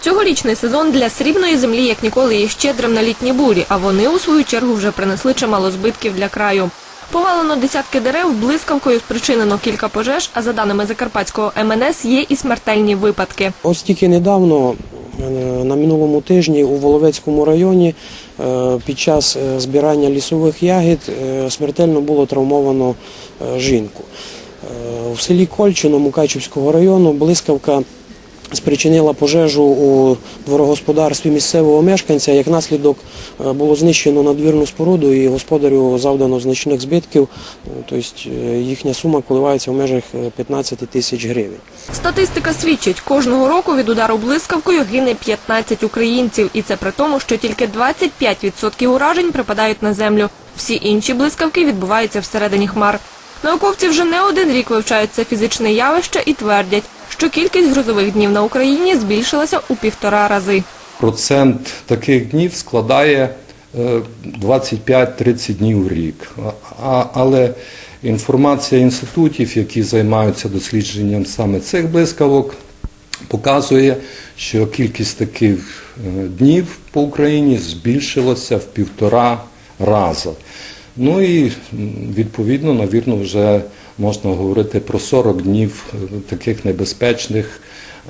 Цьогорічний сезон для срібної землі як ніколи є щедрим на літні бурі, а вони у свою чергу вже принесли чимало збитків для краю. Повалено десятки дерев, блискавкою спричинено кілька пожеж, а за даними Закарпатського МНС є і смертельні випадки. Ось тільки недавно, е, на минулому тижні, у Воловецькому районі е, під час е, збирання лісових ягід смертельно було травмовано жінку. В селі Кольчино Мукачівського району блискавка спричинила пожежу у дворогосподарстві місцевого мешканця. Як наслідок е, було знищено надвірну споруду і господарю завдано значних збитків. Е, Тобто е, їхня сума коливається в межах е, 15 тисяч гривень. Статистика свідчить, кожного року від удару блискавкою гине 15 українців, і це при тому, що тільки 25% уражень припадають на землю. Всі інші блискавки відбуваються всередині хмар. Науковці вже не один рік вивчають це фізичне явище і твердять, що кількість грозових днів на Україні збільшилася у півтора рази. Процент таких днів складає е, 25-30 днів в рік. Але інформація інститутів, які займаються дослідженням саме цих блискавок, показує, що кількість таких е, днів по Україні збільшилася в півтора рази. Ну і відповідно, навірно, вже можна говорити про 40 днів е, таких небезпечних,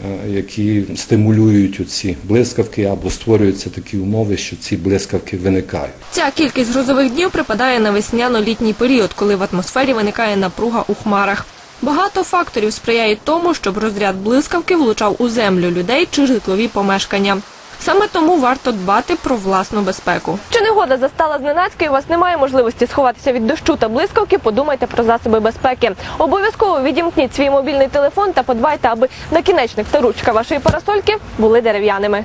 е, які стимулюють ці блискавки або створюються такі умови, що ці блискавки виникають. Ця кількість грозових днів припадає на весняно-літній період, коли в атмосфері виникає напруга у хмарах. Багато факторів сприяють тому, щоб розряд блискавки влучав у землю людей чи житлові помешкання. Саме тому варто дбати про власну безпеку. Чи негода застала зненацька і у вас немає можливості сховатися від дощу та блискавки, подумайте про засоби безпеки. Обов'язково відімкніть свій мобільний телефон та подбайте, аби накінечник та ручка вашої парасольки були дерев'яними.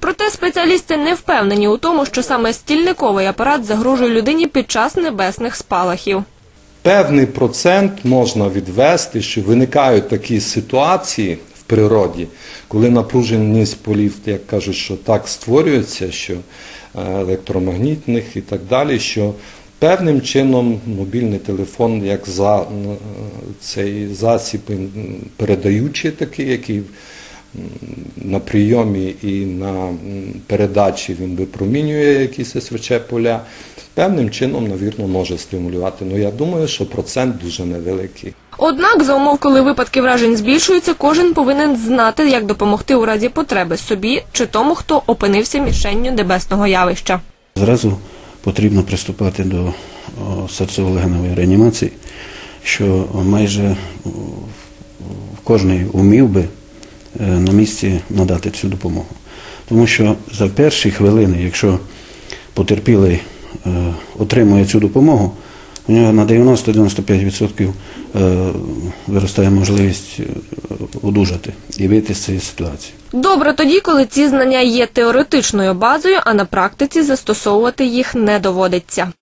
Проте спеціалісти не впевнені у тому, що саме стільниковий апарат загрожує людині під час небесних спалахів. Певний процент можна відвести, що виникають такі ситуації природі, коли напруженість полів, як кажуть, що так створюється, що е, електромагнітних і так далі, що певним чином мобільний телефон як за цей засіб передаючий такий, який на прийомі і на передачі він випромінює якісь СВЧ поля, певним чином, навірно, може стимулювати. Ну я думаю, що процент дуже невеликий. Однак, за умов, коли випадки вражень збільшуються, кожен повинен знати, як допомогти у разі потреби собі чи тому, хто опинився мішенню небесного явища. Зразу потрібно приступати до серцево-легеневої реанімації, що майже кожен умів би е, на місці надати цю допомогу. Тому що за перші хвилини, якщо потерпілий е, отримує цю допомогу, нього на 90-95% е, виростає можливість е, одужати і вийти з цієї ситуації. Добре тоді, коли ці знання є теоретичною базою, а на практиці застосовувати їх не доводиться.